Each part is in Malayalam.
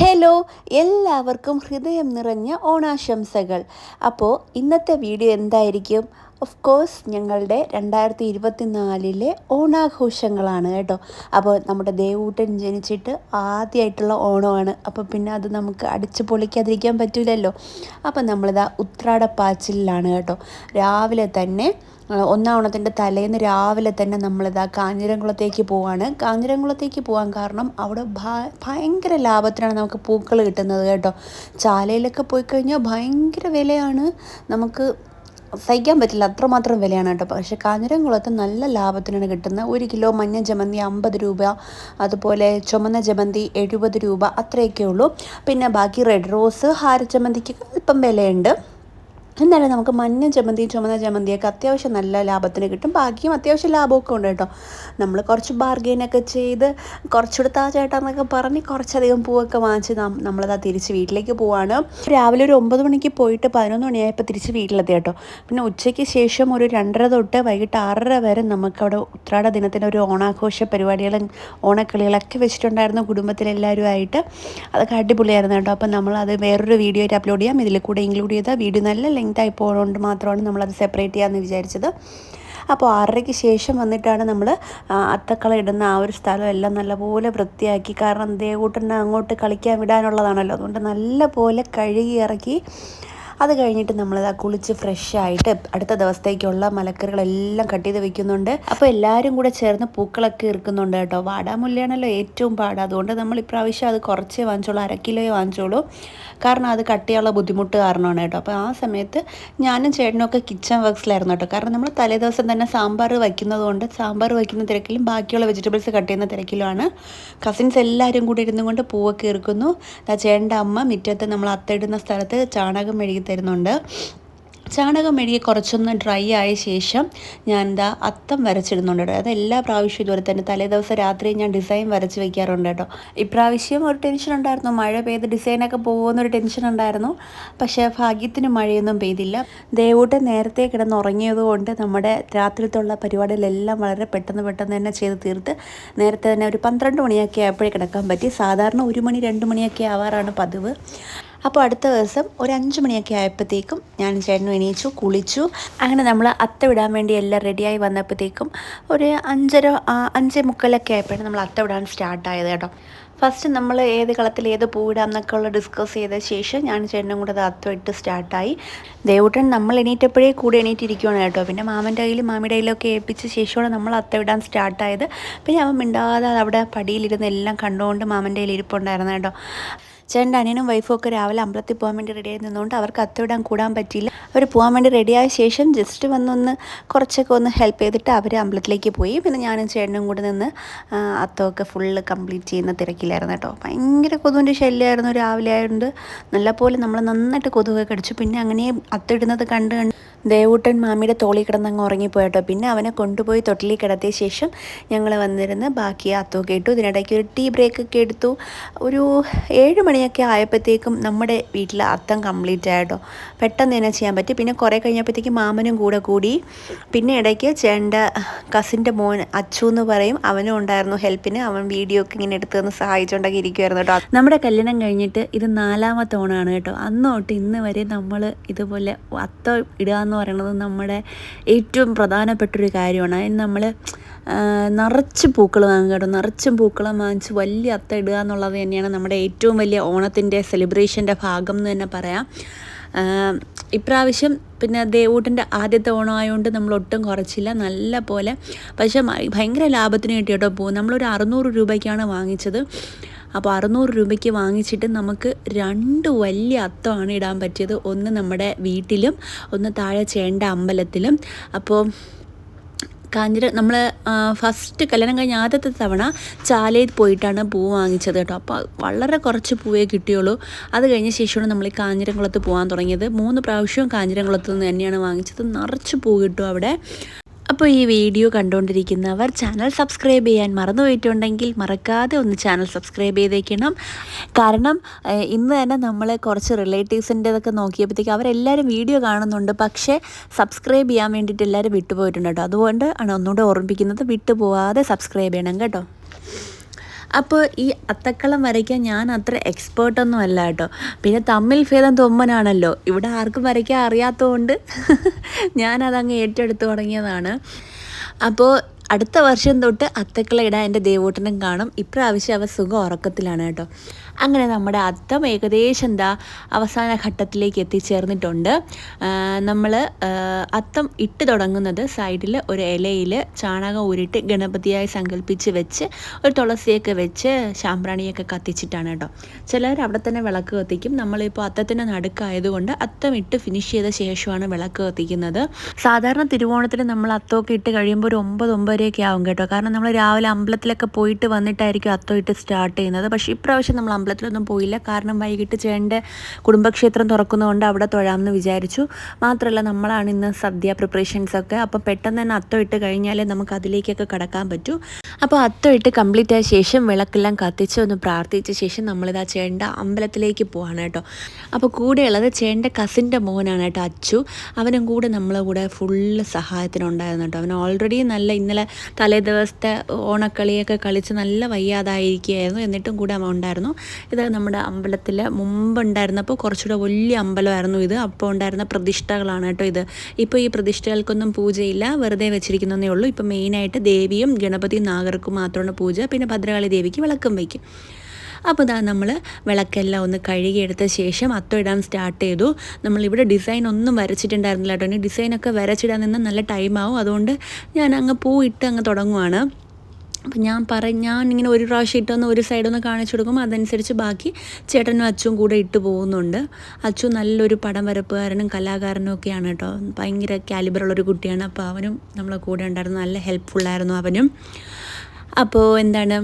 ഹലോ എല്ലാവർക്കും ഹൃദയം നിറഞ്ഞ ഓണാശംസകൾ. അപ്പോൾ ഇന്നത്തെ വീഡിയോ എന്തായിരിക്കും? ഓഫ് കോഴ്സ് ഞങ്ങളുടെ രണ്ടായിരത്തി ഇരുപത്തി നാലിലെ ഓണാഘോഷങ്ങളാണ് കേട്ടോ. അപ്പോൾ നമ്മുടെ ദേവൂട്ടൻ ജനിച്ചിട്ട് ആദ്യമായിട്ടുള്ള ഓണമാണ്. അപ്പോൾ പിന്നെ അത് നമുക്ക് അടിച്ച് പൊളിക്കാതിരിക്കാൻ പറ്റില്ലല്ലോ അപ്പോൾ നമ്മളിതാ ഉത്രാടപ്പാച്ചിലാണ് കേട്ടോ. രാവിലെ തന്നെ ഒന്നാം ഓണത്തിന്റെ തലേന്ന് രാവിലെ തന്നെ നമ്മളിതാ കാഞ്ഞിരംകുളത്തേക്ക് പോവാണ്. കാഞ്ഞിരംകുളത്തേക്ക് പോകാൻ കാരണം അവിടെ ഭയങ്കര ലാഭത്തിനാണ് നമുക്ക് പൂക്കൾ കിട്ടുന്നത് കേട്ടോ. ചാലയിലൊക്കെ പോയി കഴിഞ്ഞാൽ ഭയങ്കര വിലയാണ്. നമുക്ക് സഹിക്കാൻ പറ്റില്ല അത്രമാത്രം വിലയാണ് കേട്ടോ. പക്ഷേ കാഞ്ഞിരംകുളത്ത് നല്ല ലാഭത്തിനാണ് കിട്ടുന്നത് ഒരു കിലോ മഞ്ഞ ജമന്തി അമ്പത് രൂപ അതുപോലെ ചുമന്ന ജമന്തി എഴുപത് രൂപ അത്രയൊക്കെ ഉള്ളൂ പിന്നെ ബാക്കി റെഡ് റോസ് ഹാര ജമന്തിക്ക് അല്പം വിലയുണ്ട്. എന്നാലും നമുക്ക് മഞ്ഞ ചമ്മന്തിയും ചുമന്ന ജമന്തിയൊക്കെ അത്യാവശ്യം നല്ല ലാഭത്തിന് കിട്ടും. ബാക്കിയും അത്യാവശ്യം ലാഭമൊക്കെ ഉണ്ട് കേട്ടോ. നമ്മൾ കുറച്ച് ബാർഗെയിനൊക്കെ ചെയ്ത് കുറച്ചുകൂടെ താ ചേട്ടാന്നൊക്കെ പറഞ്ഞ് കുറച്ചധികം പൂവൊക്കെ വാങ്ങിച്ച് നമ്മളതാ തിരിച്ച് വീട്ടിലേക്ക് പോവാണ്. രാവിലെ ഒരു ഒമ്പത് മണിക്ക് പോയിട്ട് പതിനൊന്ന് മണിയായപ്പോൾ തിരിച്ച് വീട്ടിലെത്തി കേട്ടോ. പിന്നെ ഉച്ചയ്ക്ക് ശേഷം ഒരു രണ്ടര തൊട്ട് വൈകിട്ട് ആറര വരെ നമുക്കവിടെ ഉത്രാട ദിനത്തിന്റെ ഒരു ഓണാഘോഷ പരിപാടികളും ഓണക്കളികളൊക്കെ വെച്ചിട്ടുണ്ടായിരുന്നു കുടുംബത്തിലെല്ലാവരും ആയിട്ട് അതൊക്കെ അടിപൊളിയായിരുന്നു കേട്ടോ. അപ്പം നമ്മളത് വേറൊരു വീഡിയോ ആയിട്ട് അപ്ലോഡ് ചെയ്യാം. ഇതിൽ കൂടെ ഇൻക്ലൂഡ് ചെയ്താൽ വീഡിയോ നല്ല ലെങ്ത് ആയി മാത്രമാണ് നമ്മളത് സെപ്പറേറ്റ് ചെയ്യാമെന്ന് വിചാരിച്ചത്. അപ്പോൾ ആറരയ്ക്ക് ശേഷം വന്നിട്ടാണ് നമ്മൾ അത്തക്കള ഇടുന്ന ആ ഒരു സ്ഥലം എല്ലാം നല്ലപോലെ വൃത്തിയാക്കി. കാരണം ദേവൂട്ടനെ അങ്ങോട്ട് കളിക്കാൻ വിടാനുള്ളതാണല്ലോ. അതുകൊണ്ട് നല്ലപോലെ കഴുകി ഇറക്കി അത് കഴിഞ്ഞിട്ട് നമ്മൾ നമ്മളിതാ കുളിച്ച് ഫ്രഷ് ആയിട്ട് അടുത്ത ദിവസത്തേക്കുള്ള മലക്കറികളെല്ലാം കട്ട് ചെയ്ത് വെക്കുന്നുണ്ട്. അപ്പോൾ എല്ലാവരും കൂടെ ചേർന്ന് പൂക്കളൊക്കെ ഇറക്കുന്നുണ്ട് കേട്ടോ. വാടാമുല്ലയാണല്ലോ ഏറ്റവും പാട്. അതുകൊണ്ട് നമ്മൾ ഇപ്രാവശ്യം അത് കുറച്ചേ വാങ്ങിച്ചോളൂ അര വാങ്ങിച്ചോളൂ. കാരണം അത് കട്ട് ചെയ്യാനുള്ള ബുദ്ധിമുട്ട് കാരണമാണ് കേട്ടോ. അപ്പോൾ ആ സമയത്ത് ഞാനും ചേട്ടനും ഒക്കെ കിച്ചൺ വർക്ക്സിലായിരുന്നു കേട്ടോ. കാരണം നമ്മൾ തലേ ദിവസം തന്നെ സാമ്പാർ വയ്ക്കുന്നത് കൊണ്ട് സാമ്പാർ വയ്ക്കുന്ന തിരക്കിലും ബാക്കിയുള്ള വെജിറ്റബിൾസ് കട്ട് ചെയ്യുന്ന തിരക്കിലുമാണ്. കസിൻസ് എല്ലാവരും കൂടി ഇരുന്നുകൊണ്ട് പൂവൊക്കെ ഇറക്കുന്നു. ചേട്ടന്റെ അമ്മ മുറ്റത്ത് നമ്മൾ അത്തയിടുന്ന സ്ഥലത്ത് ചാണകം മെഴുകി തരുന്നുണ്ട്. ചാണകം മെഴുകി കുറച്ചൊന്ന് ഡ്രൈ ആയ ശേഷം ഞാൻ എന്താ അത്തം വരച്ചിടുന്നുണ്ട് കേട്ടോ. അത് എല്ലാ പ്രാവശ്യവും ഇതുപോലെ തന്നെ തലേ ദിവസം രാത്രി ഞാൻ ഡിസൈൻ വരച്ച് വെക്കാറുണ്ട് കേട്ടോ. ഇപ്രാവശ്യം ഒരു ടെൻഷൻ ഉണ്ടായിരുന്നു. മഴ പെയ്ത് ഡിസൈനൊക്കെ പോകുമെന്നൊരു ടെൻഷൻ ഉണ്ടായിരുന്നു. പക്ഷേ ഭാഗ്യത്തിന് മഴയൊന്നും പെയ്തില്ല. ദേവൂട്ട് നേരത്തെ കിടന്ന് ഉറങ്ങിയതുകൊണ്ട് നമ്മുടെ രാത്രിത്തുള്ള പരിപാടികളെല്ലാം വളരെ പെട്ടെന്ന് പെട്ടെന്ന് തന്നെ ചെയ്ത് തീർത്ത് നേരത്തെ തന്നെ ഒരു പന്ത്രണ്ട് മണിയൊക്കെ ആയപ്പോഴേ കിടക്കാൻ പറ്റി. സാധാരണ ഒരു മണി രണ്ട് മണിയൊക്കെ ആവാറാണ് പതിവ്. അപ്പോൾ അടുത്ത ദിവസം ഒരു അഞ്ച് മണിയൊക്കെ ആയപ്പോഴത്തേക്കും ഞാൻ ചേട്ടനും എണീച്ചു കുളിച്ചു. അങ്ങനെ നമ്മൾ അത്ത വിടാൻ വേണ്ടി എല്ലാം റെഡിയായി വന്നപ്പോഴത്തേക്കും ഒരു അഞ്ചര അഞ്ചേ മുക്കാലൊക്കെ ആയപ്പോഴാണ് നമ്മൾ അത്ത വിടാൻ സ്റ്റാർട്ടായത് കേട്ടോ. ഫസ്റ്റ് നമ്മൾ ഏത് കളത്തിൽ ഏത് പൂവിടാം എന്നൊക്കെ ഉള്ള ഡിസ്കസ് ചെയ്ത ശേഷം ഞാൻ ചേട്ടനും കൂടെ അത്തം ഇട്ട് സ്റ്റാർട്ടായി. ദേവൂട്ടൻ നമ്മൾ എണീറ്റപ്പോഴേ കൂടെ എണീറ്റിരിക്കുകയാണ് കേട്ടോ. പിന്നെ മാമന്റെ കയ്യിലും മാമിയുടെ കയ്യിലൊക്കെ ഏൽപ്പിച്ച ശേഷമാണ് നമ്മൾ അത്ത വിടാൻ സ്റ്റാർട്ടായത്. പിന്നെ അവൻ മിണ്ടാതെ അവിടെ പടിയിലിരുന്ന് എല്ലാം കണ്ടുകൊണ്ട് മാമന്റെ കയ്യിൽ ഇരിപ്പുണ്ടായിരുന്നു കേട്ടോ. ചേട്ടന്റെ അനിയനും വൈഫും ഒക്കെ രാവിലെ അമ്പലത്തിൽ പോകാൻ വേണ്ടി റെഡിയായി നിന്നുകൊണ്ട് അവർക്ക് അത്തവിടാൻ കൂടാൻ പറ്റിയില്ല. അവർ പോകാൻ വേണ്ടി റെഡിയായ ശേഷം ജസ്റ്റ് വന്നൊന്ന് കുറച്ചൊക്കെ ഒന്ന് ഹെൽപ്പ് ചെയ്തിട്ട് അവർ അമ്പലത്തിലേക്ക് പോയി. പിന്നെ ഞാനും ചേട്ടനും കൂടെ നിന്ന് അത്തമൊക്കെ ഫുള്ള് കംപ്ലീറ്റ് ചെയ്യുന്ന തിരക്കിലായിരുന്നു കേട്ടോ. ഭയങ്കര കൊതുവിന്റെ ശല്യമായിരുന്നു രാവിലെ ആയതുകൊണ്ട്. നല്ലപോലെ നമ്മൾ നന്നായിട്ട് കൊതുകൊക്കെ കടിച്ചു. പിന്നെ അങ്ങനെ അത്തിടുന്നത് കണ്ട് കണ്ട് ദേവൂട്ടൻ മാമിയുടെ തോളി കിടന്നങ്ങ് ഉറങ്ങിപ്പോയിട്ടോ. പിന്നെ അവനെ കൊണ്ടുപോയി തൊട്ടിലിൽ കിടത്തിയ ശേഷം ഞങ്ങൾ വന്നിരുന്ന് ബാക്കി അത്തൊക്കെ ഇട്ടു. ഇതിനിടയ്ക്ക് ഒരു ടീ ബ്രേക്ക് ഒക്കെ എടുത്തു. ഒരു ഏഴ് മണിയൊക്കെ ആയപ്പോഴത്തേക്കും നമ്മുടെ വീട്ടിൽ അത്തം കംപ്ലീറ്റ് ആയിട്ടോ. പെട്ടെന്ന് തന്നെ ചെയ്യാൻ പറ്റി. പിന്നെ കുറേ കഴിഞ്ഞപ്പോഴത്തേക്കും മാമനും കൂടെ കൂടി. പിന്നെ ഇടയ്ക്ക് ചേണ്ട കസിന്റെ മോൻ അച്ചു എന്ന് പറയും. അവനും ഉണ്ടായിരുന്നു ഹെൽപ്പിന്. അവൻ വീഡിയോ ഒക്കെ ഇങ്ങനെ എടുത്ത് തന്ന് സഹായിച്ചുകൊണ്ടൊക്കെ ഇരിക്കുമായിരുന്നു കേട്ടോ. നമ്മുടെ കല്യാണം കഴിഞ്ഞിട്ട് ഇത് നാലാമത്തെ ഓണാണ് കേട്ടോ. അന്ന് തൊട്ട് ഇന്ന് വരെ നമ്മൾ ഇതുപോലെ അത്തം ഇടുക എന്ന് പറയുന്നത് നമ്മുടെ ഏറ്റവും പ്രധാനപ്പെട്ടൊരു കാര്യമാണ്. അതിന് നമ്മൾ നിറച്ച് പൂക്കൾ വാങ്ങുക കേട്ടോ. നിറച്ചും പൂക്കൾ വാങ്ങിച്ച് വലിയ അത്ത ഇടുക എന്നുള്ളത് തന്നെയാണ് നമ്മുടെ ഏറ്റവും വലിയ ഓണത്തിന്റെ സെലിബ്രേഷന്റെ ഭാഗം എന്ന് തന്നെ പറയാം. ഇപ്രാവശ്യം പിന്നെ ദേവൂട്ടിന്റെ ആദ്യത്തെ ഓണമായതുകൊണ്ട് നമ്മൾ ഒട്ടും കുറച്ചില്ല. നല്ല പോലെ. പക്ഷേ ഭയങ്കര ലാഭത്തിന് കിട്ടി കേട്ടോ പൂ. നമ്മളൊരു അറുന്നൂറ് രൂപയ്ക്കാണ് വാങ്ങിച്ചത്. അപ്പോൾ അറുന്നൂറ് രൂപയ്ക്ക് വാങ്ങിച്ചിട്ട് നമുക്ക് രണ്ട് വലിയ അത്തമാണ് ഇടാൻ പറ്റിയത്. ഒന്ന് നമ്മുടെ വീട്ടിലും ഒന്ന് താഴെ ചേണ്ട അമ്പലത്തിലും. അപ്പോൾ കാഞ്ഞിര നമ്മൾ ഫസ്റ്റ് കല്യാണം കഴിഞ്ഞ ആദ്യത്തെ തവണ ചാലയിൽ പോയിട്ടാണ് പൂ വാങ്ങിച്ചത് കേട്ടോ. അപ്പോൾ വളരെ കുറച്ച് പൂവേ കിട്ടിയുള്ളൂ. അത് കഴിഞ്ഞ ശേഷമാണ് നമ്മൾ ഈ കാഞ്ഞിരംകുളത്ത് പോകാൻ തുടങ്ങിയത്. മൂന്ന് പ്രാവശ്യവും കാഞ്ഞിരംകുളത്ത് നിന്ന് തന്നെയാണ് വാങ്ങിച്ചത്. നിറച്ച് പൂ കിട്ടും അവിടെ. അപ്പോൾ ഈ വീഡിയോ കണ്ടുകൊണ്ടിരിക്കുന്നവർ ചാനൽ സബ്സ്ക്രൈബ് ചെയ്യാൻ മറന്നുപോയിട്ടുണ്ടെങ്കിൽ മറക്കാതെ ഒന്ന് ചാനൽ സബ്സ്ക്രൈബ് ചെയ്തേക്കണം. കാരണം ഇന്ന് തന്നെ നമ്മൾ കുറച്ച് റിലേറ്റീവ്സിന്റെതൊക്കെ നോക്കിയപ്പോഴത്തേക്ക് അവരെല്ലാവരും വീഡിയോ കാണുന്നുണ്ട്. പക്ഷേ സബ്സ്ക്രൈബ് ചെയ്യാൻ വേണ്ടിയിട്ട് എല്ലാവരും വിട്ടുപോയിട്ടുണ്ട് കേട്ടോ. അതുകൊണ്ട് ആണ് ഒന്നുകൂടെ ഓർമ്മിപ്പിക്കുന്നത് വിട്ടുപോവാതെ സബ്സ്ക്രൈബ് ചെയ്യണം കേട്ടോ. അപ്പോൾ ഈ അത്തക്കളം വരയ്ക്കാൻ ഞാൻ അത്ര എക്സ്പേർട്ടൊന്നും അല്ല കേട്ടോ. പിന്നെ തമ്മിൽ ഭേദം തൊമ്മനാണല്ലോ. ഇവിടെ ആർക്കും വരയ്ക്കാൻ അറിയാത്തതുകൊണ്ട് ഞാനതങ്ങ് ഏറ്റെടുത്ത് തുടങ്ങിയതാണ്. അപ്പോൾ അടുത്ത വർഷം തൊട്ട് അത്തക്കള ഇടാൻ എന്റെ ദേവോട്ടനും കാണും. ഇപ്രാവശ്യം അവ സുഖം ഉറക്കത്തിലാണ് കേട്ടോ. അങ്ങനെ നമ്മുടെ അത്തം ഏകദേശം എന്താ അവസാന ഘട്ടത്തിലേക്ക് എത്തിച്ചേർന്നിട്ടുണ്ട്. നമ്മൾ അത്തം ഇട്ട് തുടങ്ങുന്നത് സൈഡിൽ ഒരു ഇലയിൽ ചാണകം ഉരുട്ടി ഗണപതിയായി സങ്കല്പിച്ച് വെച്ച് ഒരു തുളസിയൊക്കെ വെച്ച് ശാമ്പ്രാണിയൊക്കെ കത്തിച്ചിട്ടാണ് കേട്ടോ. ചിലർ അവിടെ തന്നെ വിളക്ക് കത്തിക്കും. നമ്മളിപ്പോൾ അത്തത്തിന്റെ നടുക്കായതുകൊണ്ട് അത്തം ഇട്ട് ഫിനിഷ് ചെയ്ത ശേഷമാണ് വിളക്ക് കത്തിക്കുന്നത്. സാധാരണ തിരുവോണത്തിന് നമ്മൾ അത്തമൊക്കെ ഇട്ട് കഴിയുമ്പോൾ ഒരു ഒമ്പത് ഒമ്പതരയൊക്കെ ആവും കേട്ടോ. കാരണം നമ്മൾ രാവിലെ അമ്പലത്തിലൊക്കെ പോയിട്ട് വന്നിട്ടായിരിക്കും അത്തം ഇട്ട് സ്റ്റാർട്ട് ചെയ്യുന്നത്. പക്ഷേ ഇപ്രാവശ്യം നമ്മൾ അമ്പലത്തിലൊന്നും പോയില്ല. കാരണം വൈകിട്ട് ചേട്ടന്റെ കുടുംബക്ഷേത്രം തുറക്കുന്നതുകൊണ്ട് അവിടെ തൊഴാമെന്ന് വിചാരിച്ചു. മാത്രമല്ല നമ്മളാണ് ഇന്ന് സദ്യ പ്രിപ്പറേഷൻസൊക്കെ അപ്പോൾ പെട്ടെന്ന് തന്നെ അത്തം ഇട്ട് കഴിഞ്ഞാലേ നമുക്ക് അതിലേക്കൊക്കെ കടക്കാൻ പറ്റൂ. അപ്പോൾ അത്തം ഇട്ട് കംപ്ലീറ്റ് ആയ ശേഷം വിളക്കെല്ലാം കത്തിച്ച് ഒന്ന് പ്രാർത്ഥിച്ച ശേഷം നമ്മളിതാ ചേട്ടന്റെ അമ്പലത്തിലേക്ക് പോവാണ് കേട്ടോ. അപ്പോൾ കൂടെയുള്ളത് ചേട്ടന്റെ കസിന്റെ മോനാണ് കേട്ടോ അച്ചു. അവനും കൂടെ നമ്മളെ കൂടെ ഫുള്ള് സഹായത്തിനുണ്ടായിരുന്നു കേട്ടോ. അവൻ ഓൾറെഡി നല്ല ഇന്നലെ തലേ ദിവസത്തെ ഓണക്കളിയൊക്കെ കളിച്ച് നല്ല വയ്യാതായിരിക്കുകയായിരുന്നു. എന്നിട്ടും കൂടെ അവൻ ഉണ്ടായിരുന്നു. ഇത് നമ്മുടെ അമ്പലത്തിൽ മുമ്പ് ഉണ്ടായിരുന്നപ്പോൾ കുറച്ചുകൂടെ വലിയ അമ്പലമായിരുന്നു ഇത്. അപ്പോൾ ഉണ്ടായിരുന്ന പ്രതിഷ്ഠകളാണ് കേട്ടോ ഇത്. ഇപ്പോൾ ഈ പ്രതിഷ്ഠകൾക്കൊന്നും പൂജയില്ല. വെറുതെ വെച്ചിരിക്കുന്നതേ ഉള്ളൂ. ഇപ്പോൾ മെയിനായിട്ട് ദേവിയും ഗണപതി നാഗർക്കും മാത്രമാണ് പൂജ. പിന്നെ ഭദ്രകാളി ദേവിക്ക് വിളക്കും വയ്ക്കും. അപ്പോൾ ഇതാ നമ്മൾ വിളക്കെല്ലാം ഒന്ന് കഴുകിയെടുത്ത ശേഷം അത്തം ഇടാൻ സ്റ്റാർട്ട് ചെയ്തു. നമ്മളിവിടെ ഡിസൈൻ ഒന്നും വരച്ചിട്ടുണ്ടായിരുന്നില്ല കേട്ടോ. ഇനി ഡിസൈനൊക്കെ വരച്ചിടാൻ നിന്ന് നല്ല ടൈമാവും അതുകൊണ്ട് ഞാൻ അങ്ങ് പൂ ഇട്ട് അങ്ങ് തുടങ്ങുവാണ്. അപ്പം ഞാൻ പറ ഞാൻ ഇങ്ങനെ ഒരു പ്രാവശ്യം ഇട്ടൊന്ന് ഒരു സൈഡൊന്ന് കാണിച്ചു കൊടുക്കും അതനുസരിച്ച് ബാക്കി ചേട്ടനും അച്ചും കൂടെ ഇട്ട് പോകുന്നുണ്ട്. അച്ചു നല്ലൊരു പടം വരപ്പുകാരനും കലാകാരനും ഒക്കെയാണ് കേട്ടോ. ഭയങ്കര കാലിബറുള്ളൊരു കുട്ടിയാണ്. അപ്പോൾ അവനും നമ്മളെ കൂടെ ഉണ്ടായിരുന്നു. നല്ല ഹെൽപ്ഫുള്ളായിരുന്നു അവനും. അപ്പോൾ എന്താണ്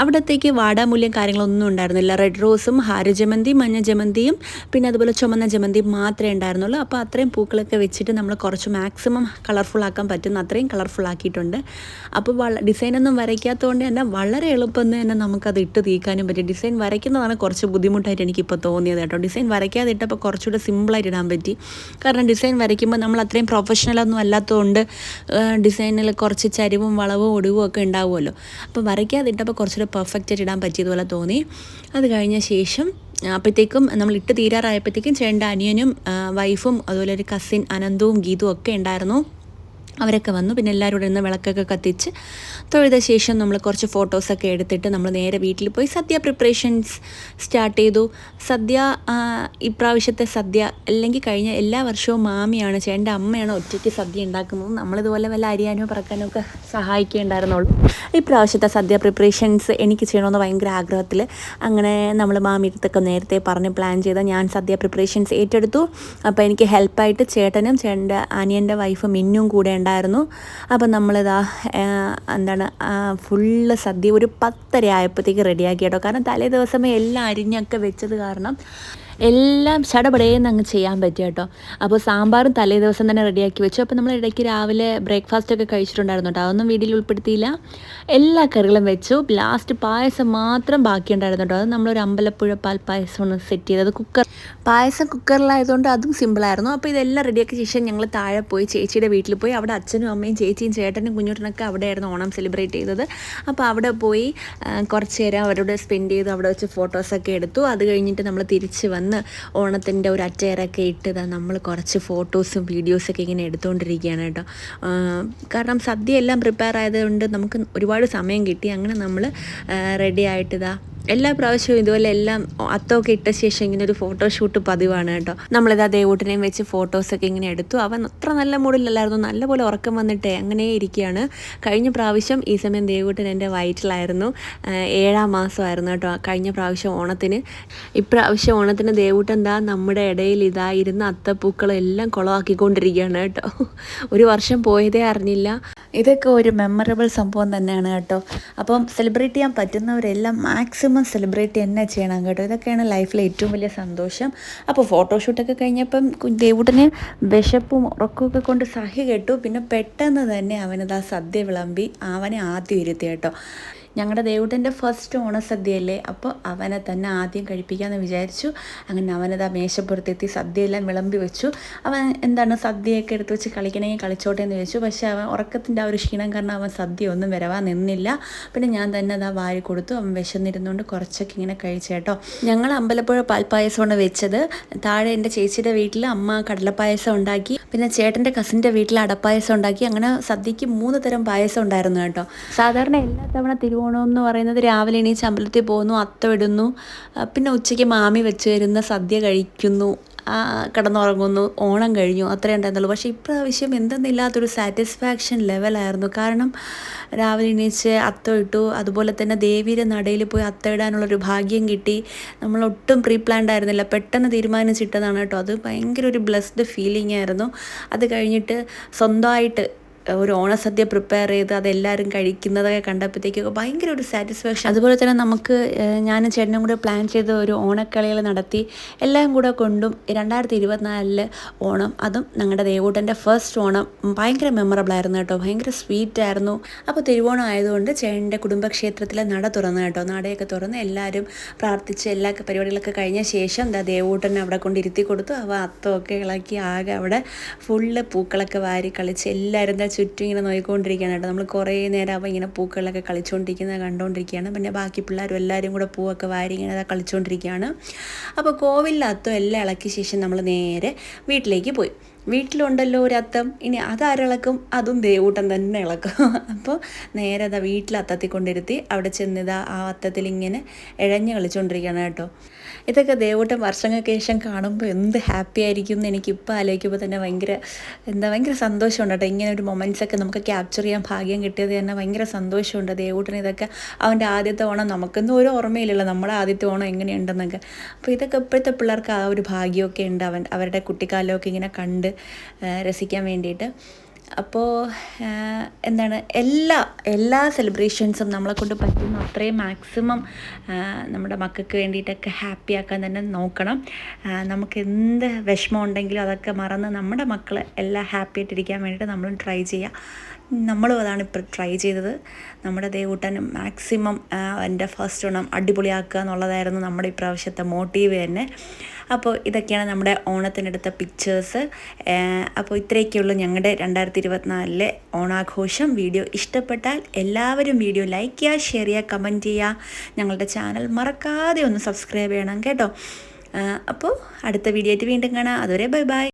അവിടത്തേക്ക് വാടാമൂല്യം കാര്യങ്ങളൊന്നും ഉണ്ടായിരുന്നില്ല. റെഡ് റോസും ഹാരജമന്തി മഞ്ഞ ജമന്തിയും പിന്നെ അതുപോലെ ചുമന്ന ജമന്തിയും മാത്രമേ ഉണ്ടായിരുന്നുള്ളൂ. അപ്പോൾ അത്രയും പൂക്കളൊക്കെ വെച്ചിട്ട് നമ്മൾ കുറച്ച് മാക്സിമം കളർഫുൾ ആക്കാൻ പറ്റുന്ന അത്രയും കളർഫുൾ ആക്കിയിട്ടുണ്ട്. അപ്പോൾ വള ഡിസൈനൊന്നും വരയ്ക്കാത്തതുകൊണ്ട് തന്നെ വളരെ എളുപ്പം തന്നെ നമുക്കത് ഇട്ട് തീക്കാനും പറ്റും. ഡിസൈൻ വരയ്ക്കുന്നതാണ് കുറച്ച് ബുദ്ധിമുട്ടായിട്ട് എനിക്കിപ്പോൾ തോന്നിയത് കേട്ടോ. ഡിസൈൻ വരയ്ക്കാതെ ഇട്ടപ്പോൾ കുറച്ചുകൂടെ സിമ്പിളായിട്ട് ഇടാൻ പറ്റി. കാരണം ഡിസൈൻ വരയ്ക്കുമ്പോൾ നമ്മൾ അത്രയും പ്രൊഫഷണലൊന്നും അല്ലാത്തതുകൊണ്ട് ഡിസൈനിൽ കുറച്ച് ചരിവും വളവും ഒടിവും ഒക്കെ ഉണ്ടാവുമല്ലോ. അപ്പോൾ വരയ്ക്കാതിട്ടപ്പോൾ കുറച്ചുകൂടെ പെർഫെക്റ്റ് ആയിട്ട് ഇടാൻ പറ്റിയതുപോലെ തോന്നി. അത് കഴിഞ്ഞ ശേഷം അപ്പോഴത്തേക്കും നമ്മൾ ഇട്ട് തീരാറായപ്പോഴത്തേക്കും ചേട്ടന്റെ അനിയനും വൈഫും അതുപോലെ ഒരു കസിൻ അനന്തവും ഗീതുവും ഒക്കെ ഉണ്ടായിരുന്നു. അവരൊക്കെ വന്നു. പിന്നെ എല്ലാവരും ഇവിടെ നിന്ന് വിളക്കൊക്കെ കത്തിച്ച് തൊഴുത ശേഷം നമ്മൾ കുറച്ച് ഫോട്ടോസൊക്കെ എടുത്തിട്ട് നമ്മൾ നേരെ വീട്ടിൽ പോയി സദ്യ പ്രിപ്പറേഷൻസ് സ്റ്റാർട്ട് ചെയ്തു. സദ്യ ഇപ്രാവശ്യത്തെ സദ്യ അല്ലെങ്കിൽ കഴിഞ്ഞ എല്ലാ വർഷവും മാമിയാണ് ചേട്ടന്റെ അമ്മയാണ് ഒറ്റയ്ക്ക് സദ്യ ഉണ്ടാക്കുന്നത്. നമ്മളിതുപോലെ വല്ല അരിയാനോ പറക്കാനോ ഒക്കെ സഹായിക്കേണ്ടായിരുന്നുള്ളൂ. ഇപ്രാവശ്യത്തെ സദ്യ പ്രിപ്പറേഷൻസ് എനിക്ക് ചെയ്യണമെന്ന് ഭയങ്കര ആഗ്രഹത്തിൽ അങ്ങനെ നമ്മൾ മാമിയടുത്തൊക്കെ നേരത്തെ പറഞ്ഞ് പ്ലാൻ ചെയ്ത ഞാൻ സദ്യ പ്രിപ്പറേഷൻസ് ഏറ്റെടുത്തു. അപ്പോൾ എനിക്ക് ഹെൽപ്പായിട്ട് ചേട്ടനും ചേട്ടന്റെ അനിയന്റെ വൈഫ് മിന്നും കൂടെ ഉണ്ടായിരുന്നു. അപ്പം നമ്മളിതാ എന്താണ് ഫുള്ള് സദ്യ ഒരു പത്തര ആയപ്പോഴത്തേക്ക് റെഡിയാക്കി കേട്ടോ. കാരണം തലേ ദിവസമേ എല്ലാം അരിഞ്ഞൊക്കെ വെച്ചത് കാരണം എല്ലാം ചടപടേന്ന് അങ്ങ് ചെയ്യാൻ പറ്റും കേട്ടോ. അപ്പോൾ സാമ്പാറും തലേ ദിവസം തന്നെ റെഡിയാക്കി വെച്ചു. അപ്പോൾ നമ്മൾ ഇടയ്ക്ക് രാവിലെ ബ്രേക്ക്ഫാസ്റ്റ് ഒക്കെ കഴിച്ചിട്ടുണ്ടായിരുന്നു കേട്ടോ. അതൊന്നും വീഡിയോയിൽ ഉൾപ്പെടുത്തിയില്ല. എല്ലാ കറികളും വെച്ചു. ലാസ്റ്റ് പായസം മാത്രം ബാക്കിയുണ്ടായിരുന്നു കേട്ടോ. അത് നമ്മളൊരു അമ്പലപ്പുഴ പാൽ പായസമാണ് സെറ്റ് ചെയ്തത് കുക്കർ പായസം കുക്കറിലായതുകൊണ്ട് അതും സിമ്പിളായിരുന്നു അപ്പോൾ ഇതെല്ലാം റെഡിയാക്കിയ ശേഷം ഞങ്ങൾ താഴെ പോയി ചേച്ചിയുടെ വീട്ടിൽ പോയി. അവിടെ അച്ഛനും അമ്മയും ചേച്ചിയും ചേട്ടനും കുഞ്ഞുട്ടനൊക്കെ അവിടെയായിരുന്നു ഓണം സെലിബ്രേറ്റ് ചെയ്തത്. അപ്പോൾ അവിടെ പോയി കുറച്ച് നേരം അവരോട് സ്പെൻഡ് ചെയ്തു. അവിടെ വെച്ച് ഫോട്ടോസൊക്കെ എടുത്തു. അത് കഴിഞ്ഞിട്ട് നമ്മൾ തിരിച്ച് വന്ന് ഓണത്തിന്റെ ഒരു അറ്റയറൊക്കെ ഇട്ട് നമ്മൾ കുറച്ച് ഫോട്ടോസും വീഡിയോസൊക്കെ ഇങ്ങനെ എടുത്തുകൊണ്ടിരിക്കുകയാണ് കേട്ടോ. കാരണം സദ്യ എല്ലാം പ്രിപ്പയർ ആയതുകൊണ്ട് നമുക്ക് ഒരുപാട് സമയം കിട്ടി. അങ്ങനെ നമ്മൾ റെഡി ആയിട്ട് ഇതാ എല്ലാ പ്രാവശ്യവും ഇതുപോലെ എല്ലാം അത്തമൊക്കെ ഇട്ട ശേഷം ഇങ്ങനെ ഒരു ഫോട്ടോഷൂട്ട് പതിവാണ് കേട്ടോ. നമ്മളിത് ആ ദേവൂട്ടിനെയും വെച്ച് ഫോട്ടോസൊക്കെ ഇങ്ങനെ എടുത്തു. അവൻ അത്ര നല്ല മൂഡിലല്ലായിരുന്നു നല്ലപോലെ ഉറക്കം വന്നിട്ട് അങ്ങനെ ഇരിക്കുകയാണ് കഴിഞ്ഞ പ്രാവശ്യം ഈ സമയം ദേവൂട്ടൻ എന്റെ വയറ്റിലായിരുന്നു. ഏഴാം മാസമായിരുന്നു കേട്ടോ കഴിഞ്ഞ പ്രാവശ്യം ഓണത്തിന്. ഇപ്രാവശ്യം ഓണത്തിന് ദേവൂട്ടൻ എന്താ നമ്മുടെ ഇടയിൽ ഇതായിരുന്ന ഇരുന്ന അത്തപ്പൂക്കളും എല്ലാം കുളമാക്കിക്കൊണ്ടിരിക്കുകയാണ് കേട്ടോ. ഒരു വർഷം പോയതേ അറിഞ്ഞില്ല. ഇതൊക്കെ ഒരു മെമ്മറബിൾ സംഭവം തന്നെയാണ് കേട്ടോ. അപ്പം സെലിബ്രേറ്റ് ചെയ്യാൻ പറ്റുന്നവരെല്ലാം മാക്സിമം സെലിബ്രേറ്റ് തന്നെ ചെയ്യണം കേട്ടോ. ഇതൊക്കെയാണ് ലൈഫിലെ ഏറ്റവും വലിയ സന്തോഷം. അപ്പോൾ ഫോട്ടോഷൂട്ടൊക്കെ കഴിഞ്ഞപ്പം ദേവൂട്ടന് വിശപ്പും ഉറക്കമൊക്കെ കൊണ്ട് സഹി കേട്ടു. പിന്നെ പെട്ടെന്ന് തന്നെ അവനത് ആ സദ്യ വിളമ്പി അവനെ ആദ്യം ഇരുത്തി കേട്ടോ. ഞങ്ങളുടെ ദേവുട്ടന്റെ ഫസ്റ്റ് ഓണസദ്യയല്ലേ? അപ്പോൾ അവനെ തന്നെ ആദ്യം കഴിപ്പിക്കാമെന്ന് വിചാരിച്ചു. അങ്ങനെ അവനത് ആ മേശപ്പുറത്തെത്തി സദ്യയെല്ലാം വിളമ്പി വെച്ചു. അവൻ എന്താണ് സദ്യയൊക്കെ എടുത്ത് വെച്ച് കളിക്കണമെങ്കിൽ കളിച്ചോട്ടെ എന്ന് ചോദിച്ചു പക്ഷേ അവൻ ഉറക്കത്തിന്റെ ആ ഒരു ക്ഷീണം കാരണം അവൻ സദ്യ ഒന്നും വരവാൻ നിന്നില്ല. പിന്നെ ഞാൻ തന്നെ അത് ആ വാരി കൊടുത്തു. അവൻ വിശന്നിരുന്നുകൊണ്ട് കുറച്ചൊക്കെ ഇങ്ങനെ കഴിച്ചേട്ടോ ഞങ്ങൾ അമ്പലപ്പുഴ പാൽപ്പായസമാണ് വെച്ചത്. താഴെ എന്റെ ചേച്ചിയുടെ വീട്ടിൽ അമ്മ കടലപ്പായസം ഉണ്ടാക്കി. പിന്നെ ചേട്ടന്റെ കസിന്റെ വീട്ടിൽ അടപ്പായസം ഉണ്ടാക്കി. അങ്ങനെ സദ്യക്ക് മൂന്ന് തരം പായസം ഉണ്ടായിരുന്നു കേട്ടോ. സാധാരണ എല്ലാ തവണ തിരുവോണം എന്ന് പറയുന്നത് രാവിലെ എണീച്ച് അമ്പലത്തിൽ പോകുന്നു അത്തം ഇടുന്നു പിന്നെ ഉച്ചയ്ക്ക് മാമി വെച്ച് തരുന്ന സദ്യ കഴിക്കുന്നു. കിടന്നുറങ്ങുന്നു. ഓണം കഴിഞ്ഞു. അത്രേ ഉണ്ടായിരുന്നുള്ളൂ. പക്ഷേ ഇപ്രാവശ്യം എന്തെന്നില്ലാത്തൊരു സാറ്റിസ്ഫാക്ഷൻ ലെവലായിരുന്നു കാരണം രാവിലെ എണീച്ച് അത്തം ഇട്ടു. അതുപോലെ തന്നെ ദേവിയുടെ നടയിൽ പോയി അത്തം ഇടാനുള്ളൊരു ഭാഗ്യം കിട്ടി. നമ്മൾ ഒട്ടും പ്രീ പ്ലാൻഡ് ആയിരുന്നില്ല. പെട്ടെന്ന് തീരുമാനിച്ചിട്ടതാണ് കേട്ടോ. അത് ഭയങ്കര ഒരു ബ്ലെസ്ഡ് ഫീലിംഗ് ആയിരുന്നു. അത് കഴിഞ്ഞിട്ട് സ്വന്തമായിട്ട് ഒരു ഓണസദ്യ പ്രിപ്പയർ ചെയ്ത് അതെല്ലാവരും കഴിക്കുന്നതൊക്കെ കണ്ടപ്പോഴത്തേക്കൊക്കെ ഭയങ്കര ഒരു സാറ്റിസ്ഫാക്ഷൻ അതുപോലെ തന്നെ നമുക്ക് ഞാനും ചേട്ടനും കൂടെ പ്ലാൻ ചെയ്ത് ഒരു ഓണക്കളികൾ നടത്തി. എല്ലാം കൂടെ കൊണ്ടും രണ്ടായിരത്തി ഇരുപത്തിനാലിൽ ഓണം അതും ഞങ്ങളുടെ ദേവൂട്ടന്റെ ഫസ്റ്റ് ഓണം ഭയങ്കര മെമ്മറബിൾ ആയിരുന്നു കേട്ടോ. ഭയങ്കര സ്വീറ്റ് ആയിരുന്നു. അപ്പോൾ തിരുവോണം ആയതുകൊണ്ട് ചേട്ടന്റെ കുടുംബക്ഷേത്രത്തിലെ നട തുറന്നു കേട്ടോ. നടയൊക്കെ തുറന്ന് എല്ലാവരും പ്രാർത്ഥിച്ച് എല്ലാ പരിപാടികളൊക്കെ കഴിഞ്ഞ ശേഷം എന്താ ദേവൂട്ടനെ അവിടെ കൊണ്ട് ഇരുത്തി കൊടുത്തു. അവ അത്തമൊക്കെ ഇളക്കി ആകെ അവിടെ ഫുള്ള് പൂക്കളൊക്കെ വാരി കളിച്ച് എല്ലാവരും ചുറ്റും ഇങ്ങനെ നോയിക്കൊണ്ടിരിക്കുകയാണ് കേട്ടോ നമ്മൾ കുറേ നേരം അപ്പോൾ ഇങ്ങനെ പൂക്കളിലൊക്കെ കളിച്ചുകൊണ്ടിരിക്കുന്നത് കണ്ടുകൊണ്ടിരിക്കുകയാണ് പിന്നെ ബാക്കി പിള്ളേരും എല്ലാവരും കൂടെ പൂവൊക്കെ വാരി ഇങ്ങനെ കളിച്ചുകൊണ്ടിരിക്കുകയാണ് അപ്പോൾ കോവിലിനകത്തും എല്ലാം ഇളക്കിയ ശേഷം നമ്മൾ നേരെ വീട്ടിലേക്ക് പോയി. വീട്ടിലുണ്ടല്ലോ ഒരു അത്തം. ഇനി അതാരിളക്കും അതും ദേവൂട്ടം തന്നെ ഇളക്കും. അപ്പോൾ നേരെ അതാ വീട്ടിൽ അത്തത്തിൽ കൊണ്ടിരുത്തി അവിടെ ചെന്നിതാ ആ അത്തത്തിൽ ഇങ്ങനെ ഇഴഞ്ഞ് കളിച്ചുകൊണ്ടിരിക്കുകയാണ് കേട്ടോ. ഇതൊക്കെ ദേവൂട്ടം വർഷങ്ങൾക്ക് ശേഷം കാണുമ്പോൾ എന്ത് ഹാപ്പി ആയിരിക്കും എന്ന് എനിക്കിപ്പോൾ ആലോചിക്കുമ്പോൾ തന്നെ ഭയങ്കര എന്താ ഭയങ്കര സന്തോഷമുണ്ട് കേട്ടോ. ഇങ്ങനെ ഒരു മൊമെന്റ്സൊക്കെ നമുക്ക് ക്യാപ്ചർ ചെയ്യാൻ ഭാഗ്യം കിട്ടിയത് തന്നെ ഭയങ്കര സന്തോഷമുണ്ട് ദേവൂട്ടൻ ഇതൊക്കെ. അവന്റെ ആദ്യത്തെ ഓണം നമുക്കൊന്നും ഒരു ഓർമ്മയില്ലല്ലോ. നമ്മുടെ ആദ്യത്തെ ഓണം എങ്ങനെയുണ്ടെന്നൊക്കെ. അപ്പോൾ ഇതൊക്കെ ഇപ്പോഴത്തെ പിള്ളേർക്ക് ആ ഒരു ഭാഗ്യമൊക്കെ ഉണ്ട്. അവൻ അവരുടെ കുട്ടിക്കാലമൊക്കെ ഇങ്ങനെ കണ്ട് രസിക്കാൻ വേണ്ടിയിട്ട്. അപ്പോൾ എന്താണ് എല്ലാ എല്ലാ സെലിബ്രേഷൻസും നമ്മളെ കൊണ്ട് പറ്റുന്ന അത്രയും മാക്സിമം നമ്മുടെ മക്കൾക്ക് വേണ്ടിയിട്ടൊക്കെ ഹാപ്പി ആക്കാൻ തന്നെ നോക്കണം. നമുക്ക് എന്ത് വിഷമം ഉണ്ടെങ്കിലും അതൊക്കെ മറന്ന് നമ്മുടെ മക്കൾ എല്ലാം ഹാപ്പി ആയിട്ടിരിക്കാൻ വേണ്ടിയിട്ട് നമ്മളും ട്രൈ ചെയ്യുക നമ്മളും അതാണ് ഇപ്പോൾ ട്രൈ ചെയ്തത്. നമ്മുടെ ദേവൂട്ടൻ മാക്സിമം എന്റെ ഫസ്റ്റ് ഓണം അടിപൊളിയാക്കുക എന്നുള്ളതായിരുന്നു നമ്മുടെ ഇപ്രാവശ്യത്തെ മോട്ടീവ് തന്നെ. അപ്പോൾ ഇതൊക്കെയാണ് നമ്മുടെ ഓണത്തിനെടുത്ത പിക്ചേഴ്സ് അപ്പോൾ ഇത്രയൊക്കെയുള്ളൂ ഞങ്ങളുടെ രണ്ടായിരത്തി ഇരുപത്തിനാലിലെ ഓണാഘോഷം. വീഡിയോ ഇഷ്ടപ്പെട്ടാൽ എല്ലാവരും വീഡിയോ ലൈക്ക് ചെയ്യുക ഷെയർ ചെയ്യുക കമന്റ് ചെയ്യുക. ഞങ്ങളുടെ ചാനൽ മറക്കാതെ ഒന്ന് സബ്സ്ക്രൈബ് ചെയ്യണം കേട്ടോ. അപ്പോൾ അടുത്ത വീഡിയോ ആയിട്ട് വീണ്ടും കാണാം. അതുവരെ ബൈ ബൈ